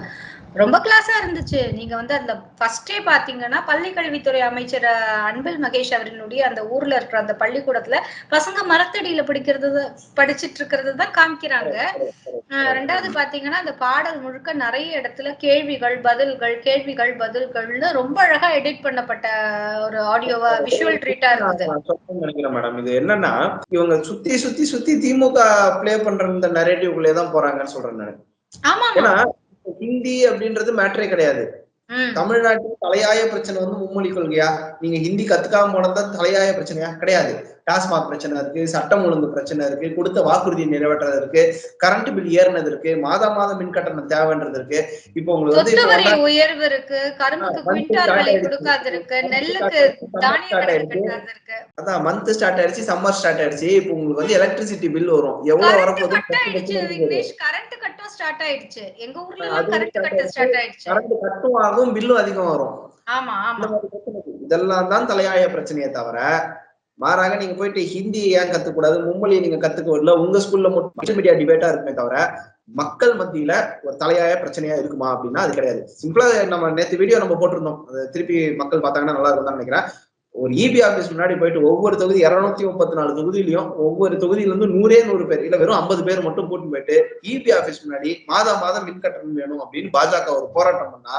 ரொம்ப கிளாஸா இருந்துச்சு. நீங்க வந்து அந்த ஃபர்ஸ்டே பாத்தீங்கன்னா பள்ளி கல்வித்துறை அமைச்சர் அன்பில் மகேஷ் அவரினுடைய அந்த ஊர்ல இருக்கிற அந்த பள்ளிக்கூடத்துல பசங்க மரத்தடியில படிக்கிறது படிச்சிட்டு இருக்கிறது தான் காமிக்கிறாங்க ரெண்டாவது பாத்தீங்கன்னா அந்த பாடல் முழுக்க நிறைய இடத்துல கேள்விகள் பதில்கள் கேள்விகள் பதில்கள்னு ரொம்ப அழகா எடிட் பண்ணப்பட்ட ஒரு ஆடியோவா விஷுவல் ட்ரீட்டா இருந்தது. நினைக்கிறேன் மேடம் இது என்னன்னா இவங்க சுத்தி சுத்தி சுத்தி திமுக ப்ளே பண்ற இந்த நரேட்டிவ்குள்ளே தான் போறாங்கன்னு சொல்றேன் நான். ஆமா ஏன்னா ஹிந்தி அப்படின்றது மேட்டரே கிடையாது. தமிழ்நாட்டின் தலையாய பிரச்சனை வந்து மும்மொழி கொள்கையா? நீங்க ஹிந்தி கத்துக்காம போனதான் தலையாய பிரச்சனையா? கிடையாது. டாஸ்மாக் பிரச்சனை இருக்கு சட்டம் ஒழுங்கு பிரச்சனை இருக்கு கொடுத்த வாக்குறுதி நிறைவேற்றது இருக்கு கரண்ட் பில் ஏறினது இருக்கு மாதா மாதம் மின் கட்டணம் தேவைன்றது இருக்கு. இப்போ உங்களுக்கு வந்து உயர்வு இருக்கு அதான் மந்த் ஸ்டார்ட் ஆயிடுச்சு சம்மர் ஸ்டார்ட் ஆயிடுச்சு. இப்போ உங்களுக்கு வந்து எலக்ட்ரிசிட்டி பில் வரும். எவ்வளவு கரண்ட் வரப்போகுது ஸ்டார்ட் ஆயிடுச்சு. எங்க ஊர்ல எல்லாம் கரண்ட் கட்ட ஸ்டார்ட் ஆயிடுச்சு. கரண்ட் கட்டும் ஆகும் பில்லும் அதிகம் வரும். ஆமா ஆமா. இதெல்லாம் தான் தலையாய பிரச்சனையே தவிர மாறாக நீங்க போயிட்டு ஹிந்தி ஏன் கத்துக்கூடாது மும்மொழியை நீங்க கத்துக்க இல்ல உங்க ஸ்கூல்ல மட்டும் மீடியா டிபேட்டா இருக்குமே தவிர மக்கள் மத்தியில ஒரு தலையாய பிரச்சனையா இருக்குமா அப்படின்னா அது கிடையாது. சிம்பிளா நம்ம நேத்து வீடியோ நம்ம போட்டிருந்தோம். திருப்பி மக்கள் பார்த்தாங்கன்னா நல்லா இருக்கும் நினைக்கிறேன். ஒரு இபி ஆபீஸ் முன்னாடி போயிட்டு ஒவ்வொரு தொகுதி இருநூத்தி முப்பத்தி நாலு தொகுதியிலையும் ஒவ்வொரு தொகுதியில இருந்து நூறே நூறு பேர் இல்ல வெறும் ஐம்பது பேர் மட்டும் கூட்டிட்டு போயிட்டு இபி ஆபீஸ் முன்னாடி மாதம் மாதம் மின் கட்டணம் வேணும் அப்படின்னு பாஜக ஒரு போராட்டம் பண்ணா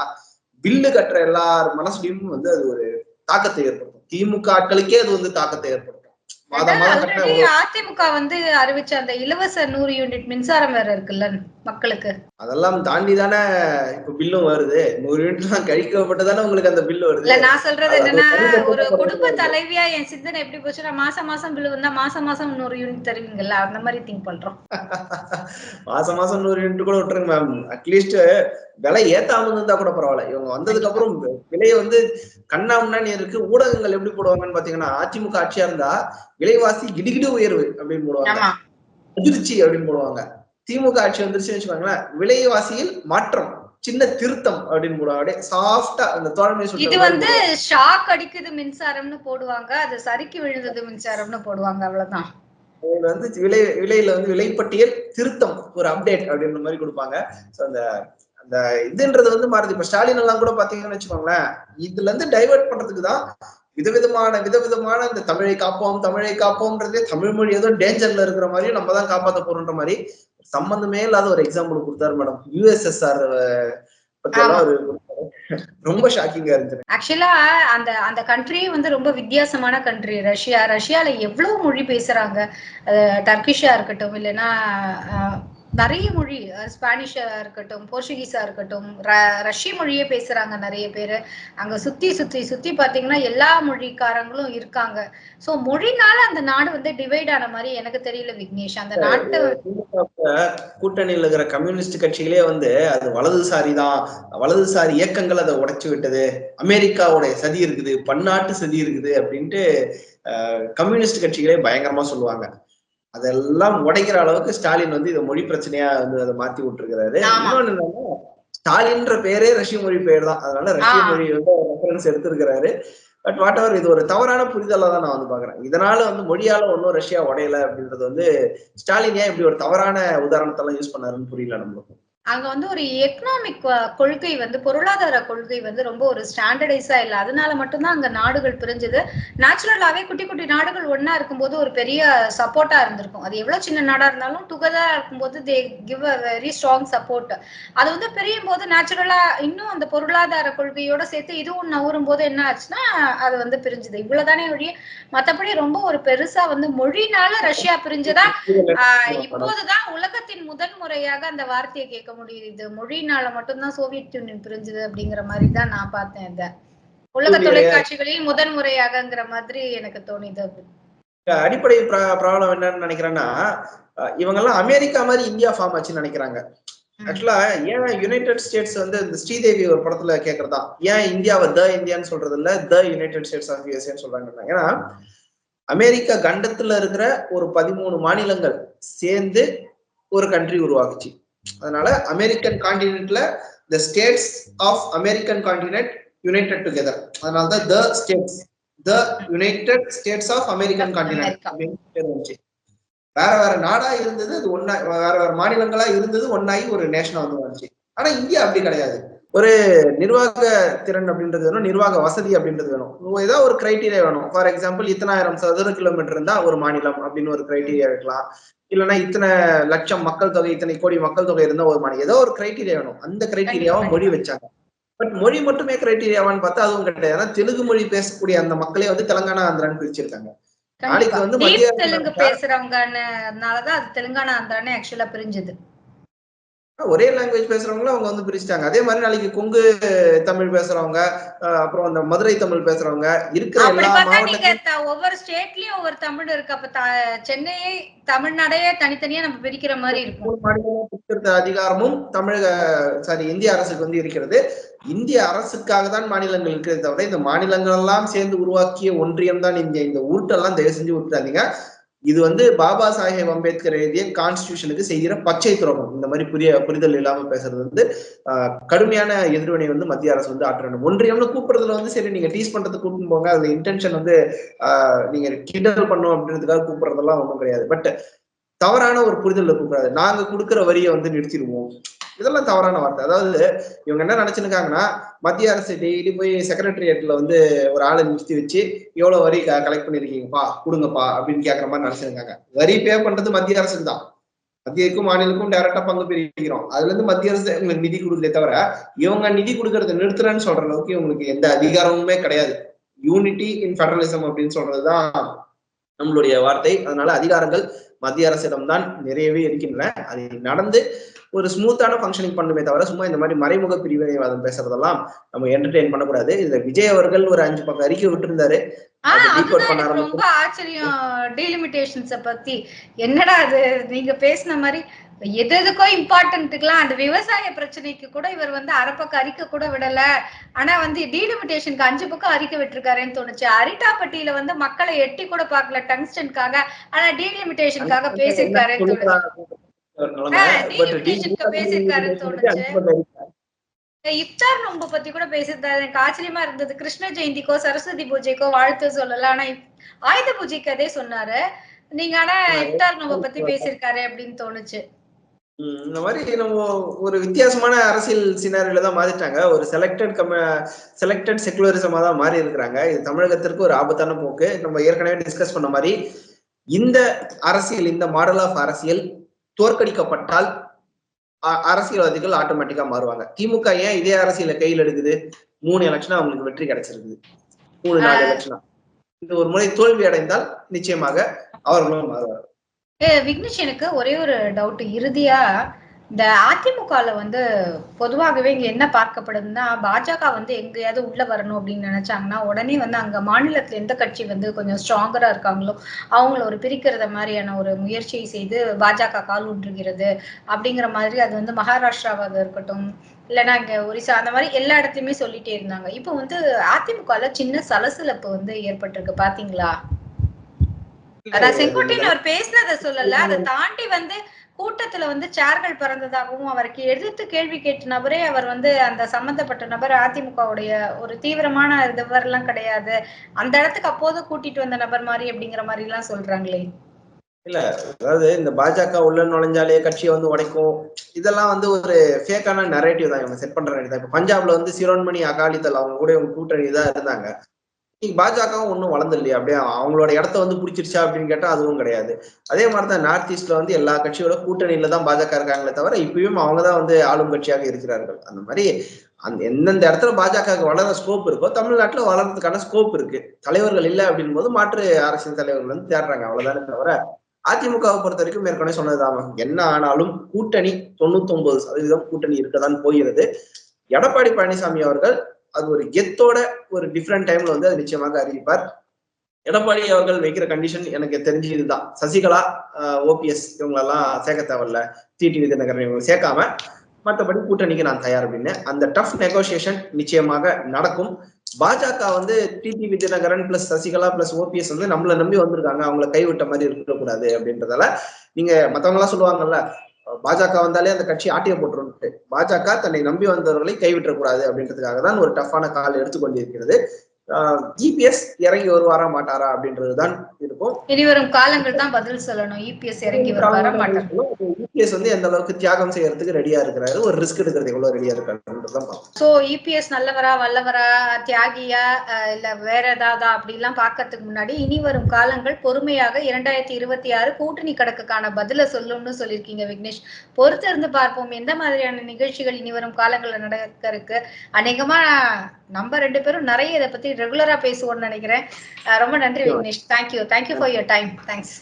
பில்லு கட்டுற எல்லார் மனசுலயும் வந்து அது ஒரு தாக்கத்தை ஏற்படுத்தும். திமுக ஆட்களுக்கே அது வந்து தாக்கத்தை ஏற்படுத்தும். அதிமுக வந்து அறிவிச்ச அந்த இலவச நூறு யூனிட் மின்சாரம் வேற இருக்குல்ல மக்களுக்கு. அதெல்லாம் தாண்டி தானே இப்ப பில்லும் வருது. நூறு யூனிட் தான் கழிக்கப்பட்டு தானே உங்களுக்கு அந்த பில்லு வருது. இல்ல நான் சொல்றது என்னன்னா ஒரு குடும்ப. தலைவியா என் சிந்தனை எப்படி போச்சுன்னா மாசம் மாசம் பில் வந்தா மாசம் மாசம் நூறு யூனிட் தருவீங்கல்ல அந்த மாதிரி திங்க் பண்றோம். <laughs> மாசம் மாசம் நூறு யூனிட் கூட விட்டுருங்க மேம் அட்லீஸ்ட் விலை ஏத்தாம இருந்தா கூட பரவாயில்ல. இவங்க வந்ததுக்கு அப்புறம் விலையை வந்து கண்ணா முன்னாடி இருக்கு. ஊடகங்கள் எப்படி போடுவாங்கன்னு பாத்தீங்கன்னா அதிமுக ஆட்சியா இருந்தா விலைவாசி கிடுகிடு உயர்வு அப்படின்னு போடுவாங்க. அதிர்ச்சி அப்படின்னு போடுவாங்க. திமுக ஆட்சி வந்துருச்சுன்னு வச்சுக்கோங்களேன் விலைவாசியில் மாற்றம் சின்ன திருத்தம் அப்படின்னு போடுவாங்க. அப்படியே சாஃப்டா அந்த தோழமை இது வந்து ஷாக் அடிக்குது மின்சாரம்னு போடுவாங்க. அது சறுக்கி விழுந்தது மின்சாரம்னு போடுவாங்க. அவ்வளவுதான். இதுல வந்து விலை விலையில வந்து விலைப்பட்டியல் திருத்தம் ஒரு அப்டேட் அப்படின்ற மாதிரி கொடுப்பாங்க. சோ அந்த அந்த இதுன்றது வந்து மாறுது. இப்ப ஸ்டாலின் எல்லாம் கூட பாத்தீங்கன்னு வச்சுக்கோங்களேன் இதுல இருந்து டைவர்ட் பண்றதுக்கு தான் விதவிதமான விதவிதமான இந்த தமிழை காப்போம் தமிழை காப்போம்ன்றதே தமிழ் மொழி ஏதோ டேஞ்சர்ல இருக்கிற மாதிரியும் நம்ம தான் காப்பாத்த போறோன்ற மாதிரி சம்பந்தமே இல்லாத ஒரு எக்ஸாம்பிள் கொடுத்தாரு மேடம் யூஎஸ்எஸ்ஆர் ரொம்ப ஷாக்கிங்கா இருந்துச்சு. ஆக்சுவலா அந்த அந்த கண்ட்ரியே வந்து ரொம்ப வித்தியாசமான கண்ட்ரி ரஷ்யா ரஷ்யால எவ்வளவு மொழி பேசுறாங்க. டர்கிஷா இருக்கட்டும் இல்லைன்னா நிறைய மொழி ஸ்பானிஷா இருக்கட்டும் போர்ச்சுகீஸா இருக்கட்டும் ரஷ்ய மொழியே பேசுறாங்க நிறைய பேர். அங்க சுத்தி சுத்தி சுத்தி பாத்தீங்கன்னா எல்லா மொழிக்காரங்களும் இருக்காங்க. சோ மொழினால அந்த நாடு வந்து டிவைட் ஆன மாதிரி எனக்கு தெரியல விக்னேஷ். அந்த நாட்டு கூட்டணியில் இருக்கிற கம்யூனிஸ்ட் கட்சிகளே வந்து அது வலதுசாரி தான் வலதுசாரி இயக்கங்கள் அதை உடைச்சு விட்டது. அமெரிக்காவுடைய சதி இருக்குது பன்னாட்டு சதி இருக்குது அப்படின்ட்டு கம்யூனிஸ்ட் கட்சிகளே பயங்கரமா சொல்லுவாங்க. அதெல்லாம் உடைக்கிற அளவுக்கு ஸ்டாலின் வந்து இதை மொழி பிரச்சனையா வந்து அதை மாத்தி விட்டுருக்கிறாரு. இன்னொன்னு என்னன்னா ஸ்டாலின்ற பேரே ரஷ்ய மொழி பெயர் தான். அதனால ரஷ்ய. மொழி வந்து ரெஃபரன்ஸ் எடுத்திருக்கிறாரு. பட் வாட் எவர் இது ஒரு தவறான புரிதலா தான் நான் வந்து பாக்குறேன் இதனால வந்து மொழியால ஒன்றும் ரஷ்யா உடையல அப்படின்றது வந்து ஸ்டாலின் ஏன் இப்படி ஒரு தவறான உதாரணத்தெல்லாம் யூஸ் பண்ணாருன்னு புரியல நம்மளுக்கு. அங்க வந்து ஒரு எக்கனாமிக் கொள்கை வந்து பொருளாதார கொள்கை வந்து ரொம்ப ஒரு ஸ்டாண்டர்டைஸா இல்ல. அதனால மட்டும்தான் அங்க நாடுகள் பிரிஞ்சது. நேச்சுரலாவே குட்டி குட்டி நாடுகள் ஒன்னா இருக்கும்போது ஒரு பெரிய சப்போர்ட்டா இருந்திருக்கும். அது எவ்வளவு சின்ன நாடா இருந்தாலும் டுகெதரா இருக்கும்போது they give a very strong support அது வந்து பிரியும் போது நேச்சுரலா இன்னும் அந்த பொருளாதார கொள்கையோட சேர்த்து இதுவும் நவரும் போது என்ன ஆச்சுன்னா அது வந்து பிரிஞ்சுது. இவ்வளவுதானே ஒழிய மத்தபடி ரொம்ப ஒரு பெருசா வந்து மொழினால ரஷ்யா பிரிஞ்சதா இப்போதுதான் உலகத்தின் முதல் முறையாக அந்த வார்த்தையை கேட்க முடியுது இது மொழினால மட்டும்தான் சோவியத் யூனியன் பிரிஞ்சது அப்படிங்கிற மாதிரி தான் நான் பார்த்தேன் இத உலக. தொலைக்காட்சிகளில் முதன் முறையாகங்கிற மாதிரி எனக்கு தோணிது. அடிப்படை ப்ராப்ளம் என்னன்னு நினைக்கிறேன்னா அஹ் இவங்கெல்லாம் அமெரிக்கா மாதிரி இந்தியா ஃபார்ம் ஆச்சுன்னு நினைக்கிறாங்க. ஆக்சுவலா ஏன் யுனைடெட் ஸ்டேட்ஸ் வந்து இந்த ஸ்ரீதேவி ஒரு படத்துல கேக்குறதா ஏன் இந்தியாவை த இந்தியான்னு சொல்றது இல்ல த யுனைடெட் ஸ்டேட்ஸ் ஆஃப் யூஎஸ்ஏன்னு சொல்றாங்கன்னா ஏன்னா அமெரிக்கா கண்டத்துல இருக்கிற ஒரு பதிமூணு மாநிலங்கள் சேர்ந்து ஒரு கண்ட்ரி உருவாக்குச்சு அதனால American காண்டினென்ட்ல the states of American continent united together அதனால தான் the states the united states of American. அப்படின்னு வந்துச்சு. வேற வேற நாடா இருந்தது அது ஒன்னா வேற வேற மாநிலங்களா இருந்தது ஒன்னாகி ஒரு நேஷனா வந்து வந்துச்சு. ஆனா இந்தியா அப்படி கிடையாது. ஒரு நிர்வாக திறன் அப்படின்றது வேணும் நிர்வாக வசதி அப்படின்றது வேணும். ஏதோ ஒரு கிரைட்டீரியா வேணும். ஃபார் எக்ஸாம்பிள் இத்தனாயிரம் சதுர கிலோமீட்டர் இருந்தா ஒரு மாநிலம் அப்படின்னு ஒரு கிரைட்டீரியா வைக்கலாம் இல்லைன்னா இத்தனை லட்சம் மக்கள் தொகை இத்தனை கோடி மக்கள் தொகை இருந்தா ஒரு மாநிலம் ஏதோ ஒரு கிரைட்டீரியா வேணும். அந்த கிரைட்டீரியாவை மொழி வச்சாங்க. பட் மொழி மட்டுமே கிரைட்டீரியாவான்னு பார்த்தா அதுவும் கிடையாது. ஏன்னா தெலுங்கு மொழி பேசக்கூடிய அந்த மக்களே வந்து தெலுங்கானா ஆந்திரான்னு பிரிச்சிருக்காங்க. நாளைக்கு. வந்து தெலுங்கு பேசுறவங்கனாலதான் அது தெலுங்கானா ஆந்திரானே ஆக்சுவலா பிரிஞ்சது. ஒரே லாங்குவேஜ் பேசுறவங்களும் அவங்க வந்து பிரிச்சுட்டாங்க. அதே மாதிரி நாளைக்கு கொங்கு தமிழ் பேசுறவங்க அப்புறம் அந்த மதுரை தமிழ் பேசுறவங்க இருக்கிற எல்லா த- ஒவ்வொரு ஸ்டேட்லயும் ஒவ்வொரு தமிழ் இருக்கு. அப்ப சென்னையே தமிழ்நாடையே தனித்தனியா நம்ம பிரிக்கிற மாதிரி இருக்கும். மாநிலமும் பிரிக்கிற அதிகாரமும் தமிழக சாரி இந்திய அரசுக்கு வந்து இருக்கிறது. இந்திய அரசுக்காக தான் மாநிலங்கள் இருக்கிறது தவிர இந்த மாநிலங்கள் எல்லாம் சேர்ந்து உருவாக்கிய ஒன்றியம் தான் இங்க. இந்த உருட்டெல்லாம் தயவு செஞ்சு விட்டுறாதீங்க. இது வந்து பாபா சாஹேப் அம்பேத்கர் எழுதிய கான்ஸ்டிடியூஷனுக்கு செய்கிற பச்சை துரோகம். இந்த மாதிரி புரிய புரிதல் இல்லாம பேசுறது வந்து ஆஹ், கடுமையான எதிர்வினை வந்து மத்திய அரசு வந்து ஆற்றணும். ஒன்றியம்னு கூப்பிடுறதுல வந்து சரி நீங்க டீஸ் பண்றது கூப்பிட்டு போங்க. அதுல இன்டென்ஷன் வந்து ஆஹ், நீங்க கிண்டல் பண்ணும் அப்படின்றதுக்காக கூப்பிடுறதெல்லாம் ஒன்றும் கிடையாது. பட் தவறான ஒரு புரிதல் கூப்பிடாது. நாங்க கொடுக்குற வரியை வந்து நிறுத்திடுவோம். இதெல்லாம் தவறான வார்த்தை. அதாவது இவங்க என்ன நினைச்சுருக்காங்கன்னா மத்திய அரசு டெய்லி போய் செக்ரட்டரியேட்ல வந்து ஒரு ஆளை நிறுத்தி வச்சு எவ்வளவு வரி கலெக்ட் பண்ணிருக்கீங்கப்பா? கொடுங்கப்பா அப்படின்னு கேட்கற மாதிரி நினைச்சிருக்காங்க. வரி பே பண்றது மத்திய அரசு தான். மத்தியக்கும் மாநிலக்கும் டைரக்டா பங்கு பிரிக்கிறோம். அதுல இருந்து மத்திய அரசு நிதி கொடுக்கல தவிர இவங்க நிதி கொடுக்கறத நிறுத்துறேன்னு சொல்ற அளவுக்கு இவங்களுக்கு எந்த அதிகாரமுமே கிடையாது. யூனிட்டி இன் ஃபெடரலிசம் அப்படின்னு சொல்றதுதான் நம்மளுடைய வார்த்தை. அதனால அதிகாரங்கள் மத்திய அரசிடம் தான் நிறையவே இருக்கின்றன. அது நடந்து ஒரு ஸ்மூத்தான ஃபங்க்ஷனிங் பண்ணுமே தவிர சும்மா இந்த மாதிரி மறைமுக பிரிவினைவாதம் பேசுறதெல்லாம் நம்ம என்டர்டெயின் பண்ணக்கூடாது. இதுல விஜய் அவர்கள் ஒரு அஞ்சு பக்கம் அறிக்கை விட்டுருந்தாரு. ரொம்ப ஆச்சரியம். டீலிமிட்டேஷன்ஸ பத்தி. என்னடா அது? நீங்க பேசின மாதிரி எது எதுக்கோ இம்பார்ட்டன்ட்டுக்கெல்லாம் அந்த விவசாய பிரச்சனைக்கு கூட இவர் வந்து அரை பக்கம் அறிக்கை கூட விடல. ஆனா வந்து டீலிமிட்டேஷனுக்கு அஞ்சு பக்கம் அறிக்கை விட்டுருக்காருன்னு தோணுச்சு. அரிட்டாப்பட்டியில வந்து மக்களை எட்டி கூட பார்க்கல டங்ஸ்டனுக்காக ஆனா டீலிமிட்டேஷனுக்காக பேசியிருக்காருன்னு தோணுச்சு. இஃப்தார் நோன்பு பத்தி கூட பேசியிருந்தாரு. எனக்கு ஆச்சரியமா இருந்தது. கிருஷ்ண ஜெயந்திக்கோ சரஸ்வதி பூஜைக்கோ வாழ்த்து சொல்லல. ஆனா ஆயுத பூஜைக்கு அதே சொன்னாரு. நீங்க ஆனா இஃப்தார் நோன்பை பத்தி பேசியிருக்காரு அப்படின்னு தோணுச்சு. இந்த மாதிரி நம்ம ஒரு வித்தியாசமான அரசியல் சினாரியில தான் மாறிட்டாங்க. ஒரு செலக்டட் கம செலக்டட் செகுலரிசமா தான் மாறி இருக்கிறாங்க. இது தமிழகத்திற்கு ஒரு ஆபத்தான போக்கு. நம்ம ஏற்கனவே டிஸ்கஸ் பண்ண மாதிரி இந்த அரசியல் இந்த மாடல் ஆஃப் அரசியல் தோற்கடிக்கப்பட்டால் அரசியல்வாதிகள் ஆட்டோமேட்டிக்கா மாறுவாங்க. திமுக ஏன் இதே அரசியலை கையில் எடுக்குது? மூணு எலெக்ஷனா அவங்களுக்கு வெற்றி கிடைச்சிருக்குது. மூணு நாலு எலெக்ஷனா இது ஒரு முறை தோல்வி அடைந்தால் நிச்சயமாக அவர்களும் மாறுவார்கள். விக்னேஷ் எனக்கு ஒரே ஒரு டவுட் இறுதியா இந்த அதிமுகல வந்து பொதுவாகவே இங்க என்ன பார்க்கப்படுதுன்னா பாஜக வந்து எங்கேயாவது உள்ள வரணும் அப்படின்னு நினைச்சாங்கன்னா உடனே வந்து அங்க மாநிலத்துல எந்த கட்சி வந்து கொஞ்சம் ஸ்ட்ராங்கரா இருக்காங்களோ அவங்கள ஒரு பிரிக்கிறத மாதிரியான ஒரு முயற்சியை செய்து பாஜக கால் ஊன்றுகிறது அப்படிங்கிற மாதிரி அது வந்து மகாராஷ்டிராவாக இருக்கட்டும் இல்லைன்னா இங்க ஒரிசா அந்த மாதிரி எல்லா இடத்துலயுமே சொல்லிட்டே இருந்தாங்க. இப்போ வந்து அதிமுகல சின்ன சலசலப்பு வந்து ஏற்பட்டிருக்கு பாத்தீங்களா? அதான் செங்கோட்டையன் அவர் பேசினதை சொல்லல அதை தாண்டி வந்து கூட்டத்துல வந்து சேர்கள் பறந்ததாகவும் அவருக்கு எதிர்த்து கேள்வி கேட்ட நபரே அவர் வந்து அந்த சம்பந்தப்பட்ட நபர் அதிமுகவுடைய ஒரு தீவிரமான இதுவரெல்லாம் கிடையாது. அந்த இடத்துக்கு அப்போது கூட்டிட்டு வந்த நபர் மாதிரி அப்படிங்கிற மாதிரி எல்லாம் சொல்றாங்களே. இல்ல அதாவது இந்த பாஜக உள்ள நுழைஞ்சாலே கட்சியை வந்து உடைக்கும். இதெல்லாம் வந்து ஒரு ஃபேக்கான நரேட்டிவ் தான் இவங்க செட் பண்ற தான். இப்ப பஞ்சாப்ல வந்து சிரோன்மணி அகாலிதள் அவங்க கூட இவங்க கூட்டணி தான் இருந்தாங்க. பாஜகவும் ஒன்றும் வளர்ந்து இல்லையா அப்படியே அவங்களோட இடத்த வந்து பிடிச்சிருச்சா அப்படின்னு கேட்டால் அதுவும் கிடையாது. அதே மாதிரி தான் நார்த் ஈஸ்ட்ல வந்து எல்லா கட்சியோட கூட்டணியில தான் பாஜக இருக்காங்களே தவிர இப்பயும் அவங்க தான் வந்து ஆளும் கட்சியாக இருக்கிறார்கள். அந்த மாதிரி அந்த எந்தெந்த இடத்துல பாஜக வளர ஸ்கோப் இருக்கோ தமிழ்நாட்டில் வளர்றதுக்கான ஸ்கோப் இருக்கு. தலைவர்கள் இல்லை அப்படின் போது மாற்று அரசியல் தலைவர்கள் வந்து தேடுறாங்க. அவ்வளவுதானே தவிர அதிமுகவை பொறுத்த வரைக்கும் ஏற்கனவே சொன்னதுதான். என்ன ஆனாலும் கூட்டணி தொண்ணூத்தி ஒன்பது சதவீதம் கூட்டணி இருக்கதான் போகிறது. எடப்பாடி பழனிசாமி அவர்கள் அது ஒரு கெத்தோட ஒரு டிஃப்ரெண்ட் டைம்ல வந்து அது நிச்சயமாக அறிவிப்பார். எடப்பாடி அவர்கள் வைக்கிற கண்டிஷன் எனக்கு தெரிஞ்சு இதுதான். சசிகலா ஓபிஎஸ் இவங்களெல்லாம் சேர்க்க தேவையில்ல. டிடி விதிநகரன் இவங்க சேர்க்காம மற்றபடி கூட்டணிக்கு நான் தயார் அப்படின்னு. அந்த டஃப் நெகோசியேஷன் நிச்சயமாக நடக்கும். பாஜக வந்து டிடி விஜயநகரன் பிளஸ் சசிகலா பிளஸ் ஓபிஎஸ் வந்து நம்மளை நம்பி வந்திருக்காங்க. அவங்கள கைவிட்ட மாதிரி இருக்கக்கூடாது அப்படின்றதால நீங்க மத்தவங்க எல்லாம் சொல்லுவாங்கல்ல பாஜக வந்தாலே அந்த கட்சி ஆட்டிய போட்டுருன்ட்டு பாஜக தன்னை நம்பி வந்தவர்களை கைவிட்டக்கூடாது அப்படின்றதுக்காக தான் ஒரு டஃப்பான கால் எடுத்துக்கொண்டிருக்கிறது ஜிபிஎஸ் இறங்கி வருவாரா மாட்டாரா அப்படின்றதுதான் இருக்கும். இனி வரும் காலங்கள் தான் பதில் சொல்லணும். இபிஎஸ் இறங்கி வருவாரா மாட்டார்? யூபிஎஸ் வந்து எந்த அளவுக்கு தியாகம் செய்யறதுக்கு ரெடியா இருக்கிறாரு? ஒரு ரிஸ்க் எடுக்கிறது எவ்வளவு ரெடியா இருக்காருன்றதுதான் பார்க்கணும் சோ இபிஎஸ் நல்லவரா வல்லவரா தியாகியா இல்ல வேற ஏதாவது அப்படிலாம் பார்க்கறதுக்கு முன்னாடி இனி வரும் காலங்கள் பொறுமையாக இரண்டாயிரத்தி இருபத்தி ஆறு கூட்டணி கணக்குக்கான பதில சொல்லும்னு சொல்லியிருக்கீங்க விக்னேஷ். பொறுத்து இருந்து பார்ப்போம் எந்த மாதிரியான நிகழ்ச்சிகள் இனி வரும் காலங்கள்ல நடக்க இருக்கு அநேகமா நம்ம ரெண்டு பேரும் நிறைய இதை பத்தி ரெகுலரா பேசுவோம்னு நினைக்கிறேன். ரொம்ப நன்றி Vignesh. Thank you thank you for your time thanks